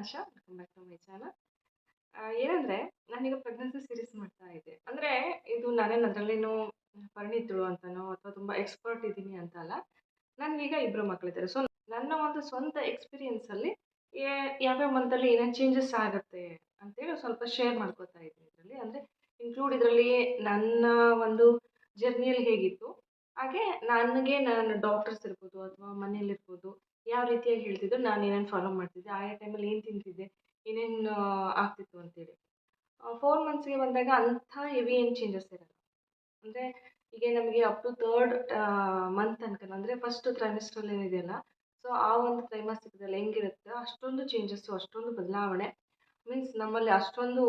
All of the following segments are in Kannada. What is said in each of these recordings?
Asha welcome back to my channel ಏನಂದರೆ ನಾನೀಗ ಪ್ರೆಗ್ನೆನ್ಸಿ ಸೀರೀಸ್ ಮಾಡ್ತಾ ಇದ್ದೆ. ಅಂದರೆ, ಇದು ನಾನೇನು ಅದರಲ್ಲೇನು ಪರಿಣಿತಳು ಅಂತನೋ, ಅಥವಾ ತುಂಬ ಎಕ್ಸ್ಪರ್ಟ್ ಇದ್ದೀನಿ ಅಂತ ಅಲ್ಲ. ನನಗೀಗ ಇಬ್ಬರು ಮಕ್ಕಳಿದ್ದಾರೆ ಸೊ ನನ್ನ ಒಂದು ಸ್ವಂತ ಎಕ್ಸ್ಪೀರಿಯನ್ಸಲ್ಲಿ ಯಾವ್ಯಾವ ಮಂತಲ್ಲಿ ಏನೇನು ಚೇಂಜಸ್ ಆಗುತ್ತೆ ಅಂತೇಳಿ ಸ್ವಲ್ಪ ಶೇರ್ ಮಾಡ್ಕೋತಾ ಇದ್ದೀನಿ ಇದರಲ್ಲಿ. ಅಂದರೆ ಇನ್ಕ್ಲೂಡ್ ಇದರಲ್ಲಿ ನನ್ನ ಒಂದು ಜರ್ನಿಯಲ್ಲಿ ಹೇಗಿತ್ತು. ಹಾಗೆ, ನನಗೆ ನಾನು ಡಾಕ್ಟರ್ಸ್ ಇರ್ಬೋದು, ಅಥವಾ ಮನೇಲಿರ್ಬೋದು ಯಾವ ರೀತಿಯಾಗಿ ಹೇಳ್ತಿದ್ರು ನಾನು ಏನೇನು ಫಾಲೋ ಮಾಡ್ತಿದ್ದೆ ಆಯಾ ಟೈಮಲ್ಲಿ ಏನು ತಿಂತಿದ್ದೆ, ಏನೇನು ಆಗ್ತಿತ್ತು ಅಂತೇಳಿ. ಫೋರ್ ಮಂತ್ಸ್ಗೆ ಬಂದಾಗ ಅಂಥ ಹೆವಿ ಏನು ಚೇಂಜಸ್ ಇರಲ್ಲ. ಅಂದರೆ ಈಗ ನಮಗೆ ಅಪ್ ಟು ತರ್ಡ್ ಮಂತ್ ತನಕ ಅಂದರೆ ಫಸ್ಟ್ ಟ್ರೈಮಿಸ್ಟ್ರಲ್ಲಿ ಏನಿದೆಯಲ್ಲ ಸೊ ಆ ಒಂದು ತ್ರೈಮಾಸಿಕದಲ್ಲಿ ಹೆಂಗಿರುತ್ತೆ, ಅಷ್ಟೊಂದು ಚೇಂಜಸ್ಸು ಅಷ್ಟೊಂದು ಬದಲಾವಣೆ ಮೀನ್ಸ್ ನಮ್ಮಲ್ಲಿ ಅಷ್ಟೊಂದು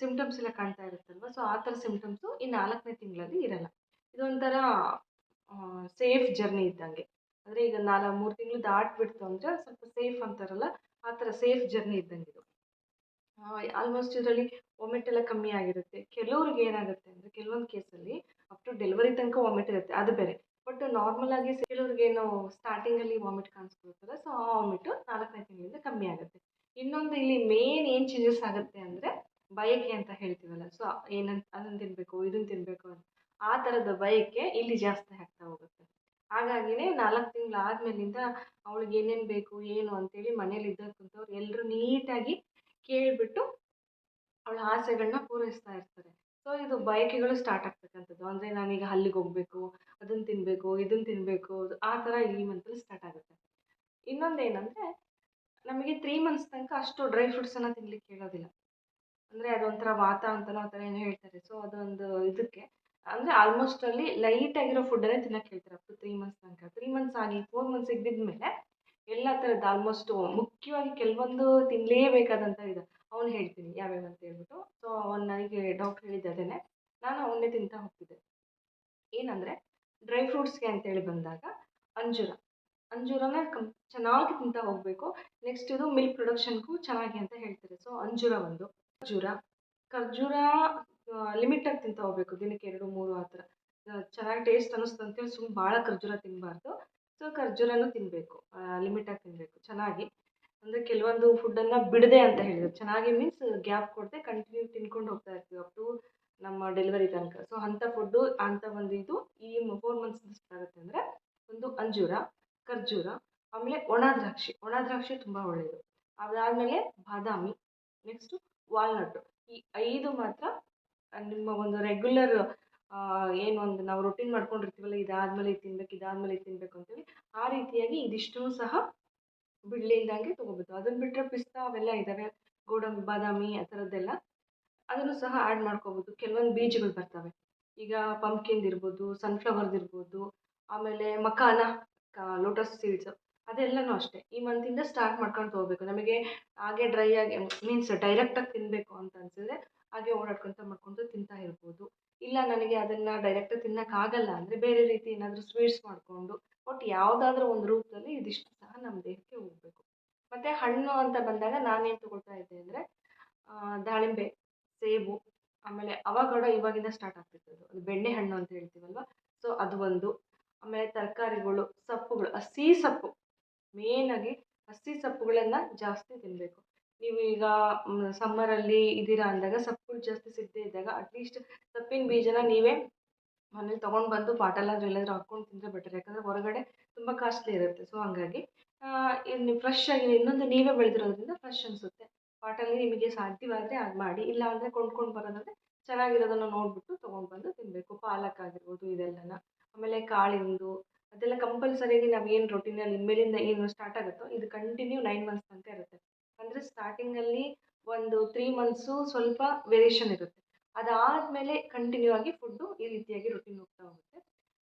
ಸಿಮ್ಟಮ್ಸ್ ಎಲ್ಲ ಕಾಣ್ತಾ ಇರುತ್ತಲ್ವ ಸೊ ಆ ಥರ ಸಿಮ್ಟಮ್ಸು ಈ ನಾಲ್ಕನೇ ತಿಂಗಳಲ್ಲಿ ಇರಲ್ಲ. ಇದೊಂಥರ ಸೇಫ್ ಜರ್ನಿ ಇದ್ದಂಗೆ. ಅಂದರೆ ಈಗ ನಾಲ್ಕು ಮೂರು ತಿಂಗಳು ದಾಟ್ಬಿಡ್ತು ಅಂದರೆ ಸ್ವಲ್ಪ ಸೇಫ್ ಅಂತಾರಲ್ಲ, ಆ ಥರ ಸೇಫ್ ಜರ್ನಿ ಇದ್ದಂಗೆ ಇದು. ಆಲ್ಮೋಸ್ಟ್ ಇದರಲ್ಲಿ ವಾಮಿಟ್ ಎಲ್ಲ ಕಮ್ಮಿ ಆಗಿರುತ್ತೆ. ಕೆಲವ್ರಿಗೆ ಏನಾಗುತ್ತೆ ಅಂದರೆ ಕೆಲವೊಂದು ಕೇಸಲ್ಲಿ ಅಪ್ ಟು ಡೆಲಿವರಿ ತನಕ ವಾಮಿಟ್ ಇರುತ್ತೆ, ಅದು ಬೇರೆ. ಬಟ್ ನಾರ್ಮಲ್ ಆಗಿ ಕೆಲವ್ರಿಗೇನು ಸ್ಟಾರ್ಟಿಂಗಲ್ಲಿ ವಾಮಿಟ್ ಕಾಣಿಸ್ಕೊಳ್ತಲ್ಲ ಸೊ ಆ ವಾಮಿಟು ನಾಲ್ಕನೇ ತಿಂಗಳಿಂದ ಕಮ್ಮಿ ಆಗುತ್ತೆ. ಇನ್ನೊಂದು ಇಲ್ಲಿ ಮೇನ್ ಏನು ಚೇಂಜಸ್ ಆಗುತ್ತೆ ಅಂದರೆ ಬಯಕೆ ಅಂತ ಹೇಳ್ತೀವಲ್ಲ ಸೊ ಏನಂತ ಅದನ್ನು ತಿನ್ನಬೇಕು ಇದನ್ನು ತಿನ್ನಬೇಕು ಅಂತ. ಆ ಥರದ ಬಯಕೆ ಇಲ್ಲಿ ಜಾಸ್ತಿ ಆಗ್ತಾ ಹೋಗುತ್ತೆ. ಹಾಗಾಗಿನೇ ನಾಲ್ಕು ತಿಂಗಳು ಆದಮೇಲಿಂದ ಅವಳಿಗೆ ಏನೇನು ಬೇಕು, ಏನು ಅಂತೇಳಿ ಮನೇಲಿ ಇದ್ದಕ್ಕಂಥವ್ರು ಎಲ್ಲರೂ ನೀಟಾಗಿ ಕೇಳಿಬಿಟ್ಟು ಅವಳ ಆಸೆಗಳನ್ನ ಪೂರೈಸ್ತಾ ಇರ್ತಾರೆ. ಸೊ ಇದು ಬಯಕೆಗಳು ಸ್ಟಾರ್ಟ್ ಆಗ್ತಕ್ಕಂಥದ್ದು. ಅಂದರೆ ನಾನೀಗ ಅಲ್ಲಿಗೆ ಹೋಗಬೇಕು ಅದನ್ನು ತಿನ್ನಬೇಕು ಇದನ್ನು ತಿನ್ನಬೇಕು ಆ ಥರ ಈ ಮಂತಲ್ಲಿ ಸ್ಟಾರ್ಟ್ ಆಗುತ್ತೆ. ಇನ್ನೊಂದು ಏನಂದರೆ ನಮಗೆ ತ್ರೀ ಮಂತ್ಸ್ ತನಕ ಅಷ್ಟು ಡ್ರೈ ಫ್ರೂಟ್ಸನ್ನು ತಿನ್ಲಿಕ್ಕೆ ಹೇಳೋದಿಲ್ಲ ಅಂದರೆ ಅದೊಂಥರ ವಾತ ಅಂತಲೋ ಆ ಥರ ಏನೋ ಹೇಳ್ತಾರೆ. ಸೊ ಅದೊಂದು ಇದಕ್ಕೆ ಅಂದರೆ ಆಲ್ಮೋಸ್ಟ್ ಅಲ್ಲಿ ಲೈಟ್ ಆಗಿರೋ ಫುಡ್ಡನ್ನೇ ತಿನ್ನಕ್ಕೆ ಹೇಳ್ತಾರೆ ಅಪ್ ಟು ತ್ರೀ ಮಂತ್ಸ್ ತನಕ. ತ್ರೀ ಮಂತ್ಸ್ ಆಗಿ ಫೋರ್ ಮಂತ್ಸ್ ಬಿದ್ಮೇಲೆ ಎಲ್ಲ ಥರದ್ದು ಆಲ್ಮೋಸ್ಟ್ ಮುಖ್ಯವಾಗಿ ಕೆಲವೊಂದು ತಿನ್ನಲೇಬೇಕಾದಂಥ ಇದೆ. ಅವ್ನು ಹೇಳ್ತೀನಿ ಯಾವ್ಯಾವ ಅಂತ ಹೇಳ್ಬಿಟ್ಟು. ಸೊ ಅವ್ನು ನನಗೆ ಡಾಕ್ಟ್ರ್ ಹೇಳಿದ್ದು ಅದೇನೆ, ನಾನು ಅವನ್ನೇ ತಿಂತಾ ಹೋಗ್ತಿದ್ದೆ. ಏನಂದರೆ ಡ್ರೈ ಫ್ರೂಟ್ಸ್ಗೆ ಅಂತೇಳಿ ಬಂದಾಗ, ಅಂಜೂರ. ಅಂಜೂರನ ಚೆನ್ನಾಗಿ ತಿಂತಾ ಹೋಗಬೇಕು. ನೆಕ್ಸ್ಟ್ ಇದು ಮಿಲ್ಕ್ ಪ್ರೊಡಕ್ಷನ್ಗೂ ಚೆನ್ನಾಗಿ ಅಂತ ಹೇಳ್ತಾರೆ. ಸೊ ಅಂಜೂರ ಒಂದು. ಖರ್ಜೂರ ಖರ್ಜೂರ ಲಿಮಿಟಾಗಿ ತಿಂತಾ ಹೋಗಬೇಕು, ದಿನಕ್ಕೆ ಎರಡು, ಮೂರು ಆ ಥರ. ಚೆನ್ನಾಗಿ ಟೇಸ್ಟ್ ಅನ್ನಿಸ್ತು ಅಂತೇಳಿ ಸುಮ್ಮನೆ ಭಾಳ ಖರ್ಜೂರ ತಿನ್ನಬಾರ್ದು ಸೊ ಖರ್ಜೂರನೂ ತಿನ್ನಬೇಕು ಲಿಮಿಟಾಗಿ ತಿನ್ನಬೇಕು ಚೆನ್ನಾಗಿ. ಅಂದರೆ ಕೆಲವೊಂದು ಫುಡ್ಡನ್ನು ಬಿಡದೆ ಅಂತ ಹೇಳಿದ್ರು. ಚೆನ್ನಾಗಿ ಮೀನ್ಸ್ ಗ್ಯಾಪ್ ಕೊಡದೆ ಕಂಟಿನ್ಯೂ ತಿನ್ಕೊಂಡು ಹೋಗ್ತಾ ಇರ್ತೀವಿ ಅಪ್ ಟು ನಮ್ಮ ಡೆಲಿವರಿ ತನಕ. ಸೊ ಅಂಥ ಫುಡ್ಡು ಅಂತ ಒಂದು ಈ ಫೋರ್ ಮಂತ್ಸ್ ಆಗುತ್ತೆ ಅಂದರೆ ಒಂದು ಅಂಜೂರ, ಖರ್ಜೂರ, ಆಮೇಲೆ ಒಣ ದ್ರಾಕ್ಷಿ. ಒಣ ದ್ರಾಕ್ಷಿ ತುಂಬ ಒಳ್ಳೆಯದು ಅದಾದಮೇಲೆ ಬಾದಾಮಿ ನೆಕ್ಸ್ಟು ವಾಲ್ನಟ್ಟು ಈ ಐದು ಮಾತ್ರ ನಿಮ್ಮ ಒಂದು ರೆಗ್ಯುಲರ್ ಏನು ಒಂದು ನಾವು ರೊಟೀನ್ ಮಾಡ್ಕೊಂಡಿರ್ತೀವಲ್ಲ, ಇದಾದಮೇಲೆ ಇದು ತಿನ್ಬೇಕು, ಇದಾದಮೇಲೆ ಇದು ಅಂತೇಳಿ, ಆ ರೀತಿಯಾಗಿ ಇದಿಷ್ಟೂ ಸಹ ಬಿಡ್ಲಿಲ್ದಂಗೆ ತೊಗೋಬೋದು. ಅದನ್ನು ಬಿಟ್ಟರೆ ಪಿಸ್ತಾ ಅವೆಲ್ಲ ಇದ್ದಾವೆ ಗೋಡಂಬಿ, ಬಾದಾಮಿ ಆ ಥರದ್ದೆಲ್ಲ, ಅದನ್ನು ಸಹ ಆ್ಯಡ್ ಮಾಡ್ಕೋಬೋದು. ಕೆಲವೊಂದು ಬೀಜಗಳು ಬರ್ತವೆ. ಈಗ ಪಂಪ್ಕಿಂದ ಇರ್ಬೋದು ಸನ್ಫ್ಲವರ್ದು ಇರ್ಬೋದು, ಆಮೇಲೆ ಮಕಾನ ಲೋಟಸ್ ಸೀಡ್ಸ್ ಅದೆಲ್ಲನೂ ಅಷ್ಟೇ. ಈ ಮಂತಿಂದ ಸ್ಟಾರ್ಟ್ ಮಾಡ್ಕೊಂಡು ತೊಗೋಬೇಕು. ನಮಗೆ ಹಾಗೆ ಡ್ರೈ ಆಗಿ ಮೀನ್ಸ್ ಡೈರೆಕ್ಟಾಗಿ ತಿನ್ನಬೇಕು ಅಂತ ಅನಿಸಿದ್ರೆ ಹಾಗೆ ಓಡಾಡ್ಕೊತ ಮಾಡ್ಕೊತ ತಿಂತಾ ಇರ್ಬೋದು. ಇಲ್ಲ ನನಗೆ ಅದನ್ನು ಡೈರೆಕ್ಟಾಗಿ ತಿನ್ನೋಕ್ಕಾಗಲ್ಲ ಅಂದರೆ ಬೇರೆ ರೀತಿ ಏನಾದರೂ ಸ್ವೀಟ್ಸ್ ಮಾಡಿಕೊಂಡು ಒಟ್ಟು ಯಾವುದಾದ್ರೂ ಒಂದು ರೂಪದಲ್ಲಿ ಇದಿಷ್ಟು ಸಹ ನಮ್ಮ ದೇಹಕ್ಕೆ ಹೋಗಬೇಕು. ಮತ್ತು ಹಣ್ಣು ಅಂತ ಬಂದಾಗ ನಾನೇನು ತಗೊಳ್ತಾ ಇದ್ದೆ ಅಂದರೆ ದಾಳಿಂಬೆ, ಸೇಬು, ಆಮೇಲೆ ಅವಾಗಡ ಇವಾಗಿಂದ ಸ್ಟಾರ್ಟ್ ಆಗ್ತಿತ್ತು ಅದು ಬೆಣ್ಣೆ ಹಣ್ಣು ಅಂತ ಹೇಳ್ತೀವಲ್ವ? ಸೊ ಅದು ಒಂದು. ಆಮೇಲೆ ತರಕಾರಿಗಳು, ಸೊಪ್ಪುಗಳು, ಹಸಿ ಸೊಪ್ಪು. ಮೇಯ್ನಾಗಿ ಹಸಿ ಸೊಪ್ಪುಗಳನ್ನು ಜಾಸ್ತಿ ತಿನ್ನಬೇಕು ನೀವು ಈಗ ಸಮ್ಮರಲ್ಲಿ ಇದ್ದೀರಾ ಅಂದಾಗ ಸೊಪ್ಪುಗಳು ಜಾಸ್ತಿ ಸಿಗದೇ ಇದ್ದಾಗ ಅಟ್ಲೀಸ್ಟ್ ಸೊಪ್ಪಿನ ಬೀಜನ ನೀವೇ ಮನೇಲಿ ತೊಗೊಂಡು ಬಂದು ಬಾಟಲಾದ್ರೂ ಎಲ್ಲಾದರೂ ಹಾಕ್ಕೊಂಡು ತಿಂದರೆ ಬೆಟರ್ ಯಾಕಂದರೆ ಹೊರಗಡೆ ತುಂಬ ಕಾಸ್ಟ್ಲಿ ಇರುತ್ತೆ. ಸೊ ಹಂಗಾಗಿ ಇನ್ನು ಫ್ರೆಶ್ ಆಗಿ ಇನ್ನೊಂದು ನೀವೇ ಬೆಳೆದಿರೋದ್ರಿಂದ ಫ್ರೆಶ್ ಅನಿಸುತ್ತೆ. ಪಾಟಲ್ಲಿ ನಿಮಗೆ ಸಾಧ್ಯವಾದರೆ ಅದು ಮಾಡಿ. ಇಲ್ಲ ಅಂದರೆ ಕೊಂಡ್ಕೊಂಡು ಬರೋದಾದರೆ ಚೆನ್ನಾಗಿರೋದನ್ನು ನೋಡಿಬಿಟ್ಟು ತೊಗೊಂಡು ಬಂದು ತಿನ್ನಬೇಕು ಪಾಲಕ್ ಆಗಿರ್ಬೋದು ಇದೆಲ್ಲನ. ಆಮೇಲೆ ಕಾಳಿಂದು, ಅದೆಲ್ಲ ಕಂಪಲ್ಸರಿಯಾಗಿ ನಾವು ಏನು ರೊಟೀನಲ್ಲಿ ಇನ್ಮೇಲಿಂದ ಏನು ಸ್ಟಾರ್ಟ್ ಆಗುತ್ತೋ, ಇದು ಕಂಟಿನ್ಯೂ ನೈನ್ ಮಂತ್ಸ್ ತನಕ ಇರುತ್ತೆ. ಅಂದರೆ ಸ್ಟಾರ್ಟಿಂಗಲ್ಲಿ ಒಂದು ತ್ರೀ ಮಂತ್ಸು ಸ್ವಲ್ಪ ವೇರಿಯೇಷನ್ ಇರುತ್ತೆ. ಅದಾದಮೇಲೆ ಕಂಟಿನ್ಯೂ ಆಗಿ ಫುಡ್ಡು ಈ ರೀತಿಯಾಗಿ ರೊಟೀನ್ ಹೋಗ್ತಾ ಹೋಗುತ್ತೆ.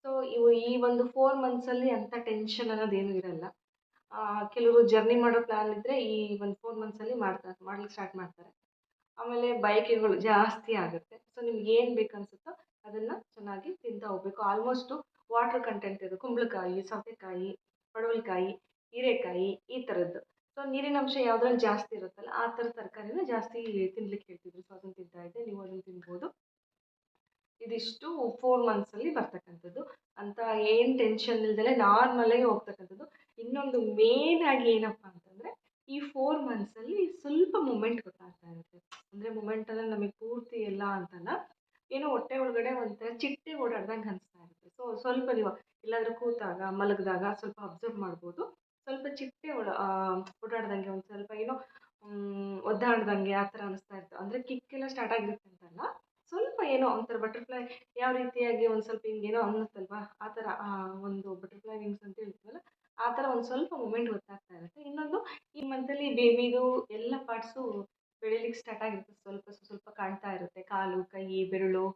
ಸೊ ಇವು ಈ ಒಂದು ಫೋರ್ ಮಂತ್ಸಲ್ಲಿ ಅಂಥ ಟೆನ್ಷನ್ ಅನ್ನೋದೇನು ಇರಲ್ಲ. ಕೆಲವರು ಜರ್ನಿ ಮಾಡೋ ಪ್ಲ್ಯಾನ್ ಇದ್ದರೆ ಈ ಒಂದು ಫೋರ್ ಮಂತ್ಸಲ್ಲಿ ಮಾಡ್ತಾರೆ ಮಾಡ್ಲಿಕ್ಕೆ ಸ್ಟಾರ್ಟ್ ಮಾಡ್ತಾರೆ. ಆಮೇಲೆ ಬಯಕೆಗಳು ಜಾಸ್ತಿ ಆಗುತ್ತೆ. ಸೊ ನಿಮ್ಗೆ ಏನು ಬೇಕು ಅನ್ಸುತ್ತೋ ಅದನ್ನು ಚೆನ್ನಾಗಿ ತಿಂತಾ ಹೋಗಬೇಕು. ಆಲ್ಮೋಸ್ಟು ವಾಟ್ರ್ ಕಂಟೆಂಟ್ ಇರೋದು ಕುಂಬಳಕಾಯಿ, ಸೌತೆಕಾಯಿ, ಪಡವಲಕಾಯಿ, ಹೀರೆಕಾಯಿ ಈ ಥರದ್ದು ನೀರಿನ ಅಂಶ ಯಾವ್ದ್ರಲ್ಲಿ ಜಾಸ್ತಿ ಇರುತ್ತಲ್ಲ, ಆ ಥರ ತರಕಾರಿನ ಜಾಸ್ತಿ ತಿನ್ಲಿಕ್ಕೆ ಹೇಳ್ತಿದ್ರು. ಸೊ ಅದನ್ನು ತಿಂತಾ ಇದ್ದೆ. ನೀವು ಅದನ್ನು ತಿನ್ಬೋದು. ಇದಿಷ್ಟು ಫೋರ್ ಮಂತ್ಸಲ್ಲಿ ಬರ್ತಕ್ಕಂಥದ್ದು. ಅಂತ ಏನು ಟೆನ್ಷನ್ ಇಲ್ದಲೆ ನಾರ್ಮಲಾಗಿ ಹೋಗ್ತಕ್ಕಂಥದ್ದು. ಇನ್ನೊಂದು ಮೇನ್ ಆಗಿ ಏನಪ್ಪ ಅಂತಂದರೆ, ಈ ಫೋರ್ ಮಂತ್ಸಲ್ಲಿ ಸ್ವಲ್ಪ ಮೂಮೆಂಟ್ ಗೊತ್ತಾಗ್ತಾ ಇರುತ್ತೆ. ಅಂದರೆ ಮೂಮೆಂಟಲ್ಲಿ ನಮಗೆ ಪೂರ್ತಿ ಎಲ್ಲ ಅಂತಲ್ಲ, ಏನೋ ಹೊಟ್ಟೆ ಒಳಗಡೆ ಒಂಥರ ಚಿಟ್ಟೆ ಓಡಾಡ್ದಂಗೆ ಅನಿಸ್ತಾ ಇರುತ್ತೆ. ಸೊ ಸ್ವಲ್ಪ ನೀವು ಎಲ್ಲಾದರೂ ಕೂತಾಗ, ಮಲಗಿದಾಗ ಸ್ವಲ್ಪ ಅಬ್ಸರ್ವ್ ಮಾಡ್ಬೋದು. ಸ್ವಲ್ಪ ಚಿಟ್ಟೆ ಓಡ ಓಡಾಡ್ದಂಗೆ ಒಂದು ಸ್ವಲ್ಪ ಏನೋ ಒದ್ದಾಡ್ದಂಗೆ ಆ ಥರ ಅನಿಸ್ತಾ ಇರುತ್ತೆ ಅಂದರೆ ಕಿಕ್ಕೆಲ್ಲ ಸ್ಟಾರ್ಟ್ ಆಗಿರುತ್ತೆ ಅಂತಲ್ಲ, ಸ್ವಲ್ಪ ಏನೋ ಒಂಥರ ಬಟರ್ಫ್ಲೈ ಯಾವ ರೀತಿಯಾಗಿ ಒಂದು ಸ್ವಲ್ಪ ಹಿಂಗೇನೋ ಅನ್ನುತ್ತಲ್ವಾ? ಆ ಥರ ಒಂದು ಬಟರ್ಫ್ಲೈ ವಿಂಗ್ಸ್ ಅಂತ ಹೇಳ್ತೀವಲ್ಲ, ಆ ಥರ ಒಂದು ಸ್ವಲ್ಪ ಮೂಮೆಂಟ್ ಗೊತ್ತಾಗ್ತಾ ಇರುತ್ತೆ. ಇನ್ನೊಂದು, ಈ ಮಂತಲ್ಲಿ ಬೇಬಿದು ಎಲ್ಲ ಪಾರ್ಟ್ಸು ಬೆಳಿಲಿಕ್ಕೆ ಸ್ಟಾರ್ಟ್ ಆಗಿರುತ್ತೆ. ಸ್ವಲ್ಪ ಸ್ವಲ್ಪ ಕಾಣ್ತಾ ಇರುತ್ತೆ. ಕಾಲು, ಕೈ, ಬೆರಳು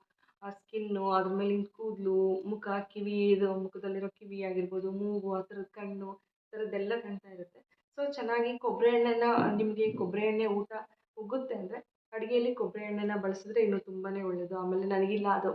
ಸ್ಕಿನ್ನು ಅದ್ರ ಮೇಲಿನ ಕೂದಲು, ಮುಖ ಕಿವಿ, ಇದು ಮುಖದಲ್ಲಿರೋ ಕಿವಿ ಆಗಿರ್ಬೋದು, ಮೂಗು, ಆ ಥರದ ಕಣ್ಣು ಥರದ್ದೆಲ್ಲ ಕಾಣ್ತಾ ಇರುತ್ತೆ. ಸೊ ಚೆನ್ನಾಗಿ ಕೊಬ್ಬರಿ ಎಣ್ಣೆನ, ನಿಮಗೆ ಕೊಬ್ಬರಿ ಎಣ್ಣೆ ಊಟ ಉಗುತ್ತೆ ಅಂದರೆ ಅಡುಗೆಯಲ್ಲಿ ಕೊಬ್ಬರಿ ಎಣ್ಣೆನ ಬಳಸಿದ್ರೆ ಇನ್ನೂ ತುಂಬಾ ಒಳ್ಳೆಯದು ಆಮೇಲೆ ನನಗಿಲ್ಲ, ಅದು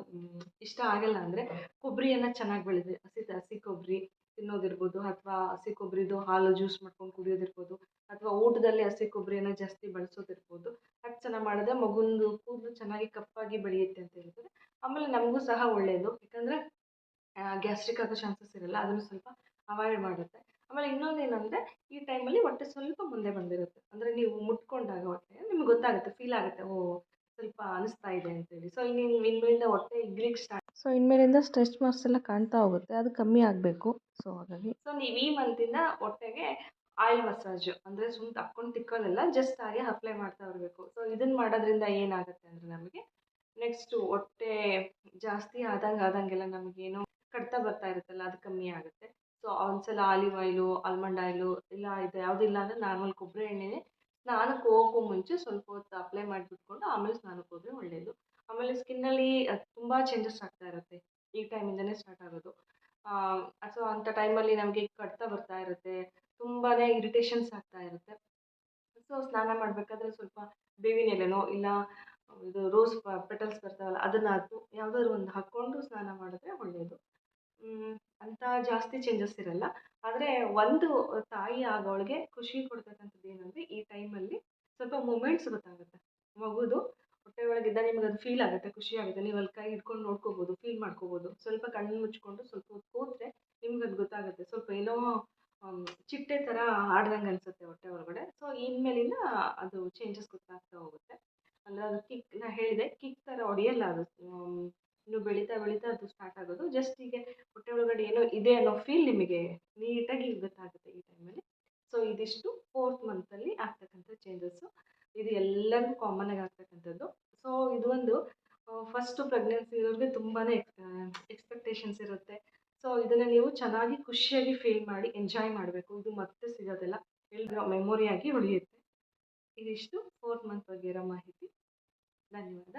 ಇಷ್ಟ ಆಗಲ್ಲ ಅಂದರೆ ಕೊಬ್ಬರಿಯನ್ನು ಚೆನ್ನಾಗಿ ಬೆಳೆದು ಹಸಿ ಹಸಿ ಕೊಬ್ಬರಿ ತಿನ್ನೋದಿರ್ಬೋದು ಅಥವಾ ಹಸಿ ಕೊಬ್ಬರಿದು ಹಾಲು ಜ್ಯೂಸ್ ಮಾಡ್ಕೊಂಡು ಕುಡಿಯೋದಿರ್ಬೋದು ಅಥವಾ ಊಟದಲ್ಲಿ ಹಸಿ ಕೊಬ್ಬರಿಯನ್ನು ಜಾಸ್ತಿ ಬಳಸೋದಿರ್ಬೋದು. ಅದು ಚೆನ್ನಾಗಿ ಮಾಡಿದ್ರೆ ಮಗುಂದು ಕೂದಲು ಚೆನ್ನಾಗಿ ಕಪ್ಪಾಗಿ ಬೆಳೆಯುತ್ತೆ ಅಂತ ಹೇಳ್ತಾರೆ. ಆಮೇಲೆ ನಮಗೂ ಸಹ ಒಳ್ಳೆಯದು ಯಾಕಂದರೆ ಗ್ಯಾಸ್ಟ್ರಿಕ್ ಆಗೋ ಚಾನ್ಸಸ್ ಇರಲ್ಲ, ಅದನ್ನು ಸ್ವಲ್ಪ ಅವಾಯ್ಡ್ ಮಾಡುತ್ತೆ. ಆಮೇಲೆ ಇನ್ನೊಂದು ಏನಂದರೆ ಈ ಟೈಮಲ್ಲಿ ಹೊಟ್ಟೆ ಸ್ವಲ್ಪ ಮುಂದೆ ಬಂದಿರುತ್ತೆ. ಅಂದರೆ ನೀವು ಮುಟ್ಕೊಂಡಾಗ ಹೊಟ್ಟೆ ನಿಮ್ಗೆ ಗೊತ್ತಾಗುತ್ತೆ ಫೀಲ್ ಆಗುತ್ತೆ ಓ ಸ್ವಲ್ಪ ಅನಿಸ್ತಾ ಇದೆ ಅಂತೇಳಿ. ಸೊ ಇನ್ನು ಇನ್ಮೇಲಿಂದ ಹೊಟ್ಟೆ ಇಗ್ಲಿಕ್ಕೆ ಸ್ಟಾರ್ಟ್ ಸೊ ಇನ್ಮೇಲಿಂದ ಸ್ಟ್ರೆಚ್ ಮಾರ್ಕ್ಸ್ ಎಲ್ಲ ಕಾಣ್ತಾ ಹೋಗುತ್ತೆ ಅದು ಕಮ್ಮಿ ಆಗಬೇಕು. ಸೊ ಹಾಗಾಗಿ ಸೊ ನೀವು ಈ ಮಂತಿಂದ ಹೊಟ್ಟೆಗೆ ಆಯಿಲ್ ಮಸಾಜು ಅಂದರೆ ಸುಮ್ಮ ತಕ್ಕೊಂಡು ತಿಕ್ಕೋದೆಲ್ಲ ಜಸ್ಟ್ ಹಾಗೆ ಅಪ್ಲೈ ಮಾಡ್ತಾ ಬರಬೇಕು ಸೊ ಇದನ್ನು ಮಾಡೋದ್ರಿಂದ ಏನಾಗುತ್ತೆ ಅಂದರೆ ನಮಗೆ ನೆಕ್ಸ್ಟು ಹೊಟ್ಟೆ ಜಾಸ್ತಿ ಆದಂಗೆ ಆದಂಗೆಲ್ಲ ನಮಗೇನೋ ಕಡ್ತಾ ಬರ್ತಾ ಇರುತ್ತಲ್ಲ ಅದು ಕಮ್ಮಿ ಆಗುತ್ತೆ. ಸೊ ಒಂದ್ಸಲ ಆಲಿವ್ ಆಯಿಲು ಆಲ್ಮಂಡ್ ಆಯಿಲು ಇಲ್ಲ ಇದು ಯಾವುದಿಲ್ಲ ಅಂದರೆ ನಾರ್ಮಲ್ ಕೊಬ್ಬರಿ ಎಣ್ಣೆನೇ. ಸ್ನಾನಕ್ಕೆ ಹೋಗೋಕ್ಕೂ ಮುಂಚೆ ಸ್ವಲ್ಪ ಹೊತ್ತು ಅಪ್ಲೈ ಮಾಡಿಬಿಟ್ಕೊಂಡು ಆಮೇಲೆ ಸ್ನಾನಕ್ಕೆ ಹೋದರೆ ಒಳ್ಳೆಯದು ಆಮೇಲೆ ಸ್ಕಿನ್ನಲ್ಲಿ ತುಂಬ ಚೇಂಜಸ್ ಆಗ್ತಾ ಇರುತ್ತೆ. ಈ ಟೈಮಿಂದನೇ ಸ್ಟಾರ್ಟ್ ಆಗೋದು. ಸೊ ಅಂಥ ಟೈಮಲ್ಲಿ ನಮಗೆ ಕಡ್ತಾ ಬರ್ತಾ ಇರುತ್ತೆ. ತುಂಬಾ ಇರಿಟೇಷನ್ಸ್ ಆಗ್ತಾ ಇರುತ್ತೆ. ಸೊ ಸ್ನಾನ ಮಾಡಬೇಕಾದ್ರೆ ಸ್ವಲ್ಪ ಬೇವಿನ ಎಲೆನೋ ಇಲ್ಲ ಇದು ರೋಸ್ ಪೆಟಲ್ಸ್ ಬರ್ತಾವಲ್ಲ ಅದನ್ನು ಅದು ಯಾವುದಾದ್ರು ಒಂದು ಹಾಕ್ಕೊಂಡು ಸ್ನಾನ ಮಾಡಿದ್ರೆ ಒಳ್ಳೆಯದು ಅಂತ ಜಾಸ್ತಿ ಚೇಂಜಸ್ ಇರಲ್ಲ. ಆದರೆ ಒಂದು ತಾಯಿ ಆಗೋಳಿಗೆ ಖುಷಿ ಕೊಡ್ತಕ್ಕಂಥದ್ದು ಏನಂದರೆ ಈ ಟೈಮಲ್ಲಿ ಸ್ವಲ್ಪ ಮೂಮೆಂಟ್ಸ್ ಗೊತ್ತಾಗುತ್ತೆ. ಮಗುದು ಹೊಟ್ಟೆ ಒಳಗಿದ್ದ ನಿಮ್ಗೆ ಅದು ಫೀಲ್ ಆಗುತ್ತೆ, ಖುಷಿ ಆಗುತ್ತೆ. ನೀವು ಅಲ್ಲಿ ಕೈ ಹಿಡ್ಕೊಂಡು ನೋಡ್ಕೋಬೋದು ಫೀಲ್ ಮಾಡ್ಕೋಬೋದು. ಸ್ವಲ್ಪ ಕಣ್ಣು ಮುಚ್ಕೊಂಡು ಸ್ವಲ್ಪ ಹೊತ್ತು ಕೂತ್ರೆ ನಿಮ್ಗೆ ಅದು ಗೊತ್ತಾಗುತ್ತೆ. ಸ್ವಲ್ಪ ಏನೋ ಚಿಟ್ಟೆ ಥರ ಆಡ್ದಂಗೆ ಅನಿಸುತ್ತೆ ಹೊಟ್ಟೆ ಒಳಗಡೆ. ಸೊ ಇನ್ಮೇಲಿಂದ ಅದು ಚೇಂಜಸ್ ಗೊತ್ತಾಗ್ತಾ ಹೋಗುತ್ತೆ. ಅಂದರೆ ಅದು ಕಿಕ್ ನಾ ಹೇಳಿದೆ ಕಿಕ್ ಥರ ಹೊಡೆಯಲ್ಲ ಅದು ಇನ್ನು ಬೆಳೀತಾ ಬೆಳೀತಾ ಅದು ಸ್ಟಾರ್ಟ್ ಆಗೋದು. ಜಸ್ಟ್ ಹೀಗೆ ಹೊಟ್ಟೆ ಒಳಗಡೆ ಏನೋ ಇದೆ ಅನ್ನೋ ಫೀಲ್ ನಿಮಗೆ ನೀಟಾಗಿ ಗೊತ್ತಾಗುತ್ತೆ ಈ ಟೈಮಲ್ಲಿ ಸೊ ಇದಿಷ್ಟು ಫೋರ್ತ್ ಮಂತಲ್ಲಿ ಆಗ್ತಕ್ಕಂಥ ಚೇಂಜಸ್ಸು ಇದು ಎಲ್ಲರಿಗೂ ಆಗಿ ಆಗ್ತಕ್ಕಂಥದ್ದು. ಸೊ ಇದು ಒಂದು ಫಸ್ಟು ಪ್ರೆಗ್ನೆನ್ಸಿ ಇರೋರಿಗೆ ತುಂಬಾ ಎಕ್ಸ್ಪೆಕ್ಟೇಷನ್ಸ್ ಇರುತ್ತೆ. ಸೊ ಇದನ್ನು ನೀವು ಚೆನ್ನಾಗಿ ಖುಷಿಯಾಗಿ ಫೀಲ್ ಮಾಡಿ ಎಂಜಾಯ್ ಮಾಡಬೇಕು. ಇದು ಮತ್ತೆ ಸಿಗೋದಿಲ್ಲ. ಎಲ್ಲರ ಮೆಮೊರಿಯಾಗಿ ಉಳಿಯುತ್ತೆ. ಇದಿಷ್ಟು ಫೋರ್ತ್ ಮಂತ್ ಬಗ್ಗೆ ಇರೋ ಮಾಹಿತಿ. ಧನ್ಯವಾದ.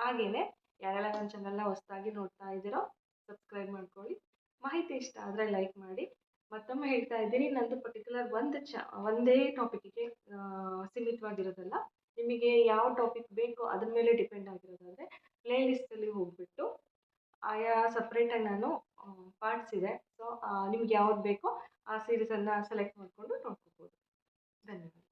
ಹಾಗೆಯೇ ಯಾರೆಲ್ಲ ನನ್ನ ಚಾನಲ್ನ ಹೊಸದಾಗಿ ನೋಡ್ತಾ ಇದ್ದೀರೋ ಸಬ್ಸ್ಕ್ರೈಬ್ ಮಾಡ್ಕೊಳ್ಳಿ. ಮಾಹಿತಿ ಇಷ್ಟ ಆದರೆ ಲೈಕ್ ಮಾಡಿ. ಮತ್ತೊಮ್ಮೆ ಹೇಳ್ತಾ ಇದ್ದೀನಿ ನಂದು ಪರ್ಟಿಕ್ಯುಲರ್ ಒಂದು ಚ ಒಂದೇ ಟಾಪಿಕ್ಕಿಗೆ ಸೀಮಿತವಾಗಿರೋದಲ್ಲ. ನಿಮಗೆ ಯಾವ ಟಾಪಿಕ್ ಬೇಕೋ ಅದ್ರ ಮೇಲೆ ಡಿಪೆಂಡ್ ಆಗಿರೋದಾದರೆ ಪ್ಲೇ ಲಿಸ್ಟಲ್ಲಿ ಹೋಗಿಬಿಟ್ಟು, ಆಯಾ ಸಪ್ರೇಟಾಗಿ ನಾನು ಪಾರ್ಟ್ಸ್ ಇದೆ. ಸೊ ನಿಮ್ಗೆ ಯಾವ್ದು ಬೇಕೋ ಆ ಸೀರೀಸನ್ನು ಸೆಲೆಕ್ಟ್ ಮಾಡಿಕೊಂಡು ನೋಡ್ಕೋಬೋದು. ಧನ್ಯವಾದ.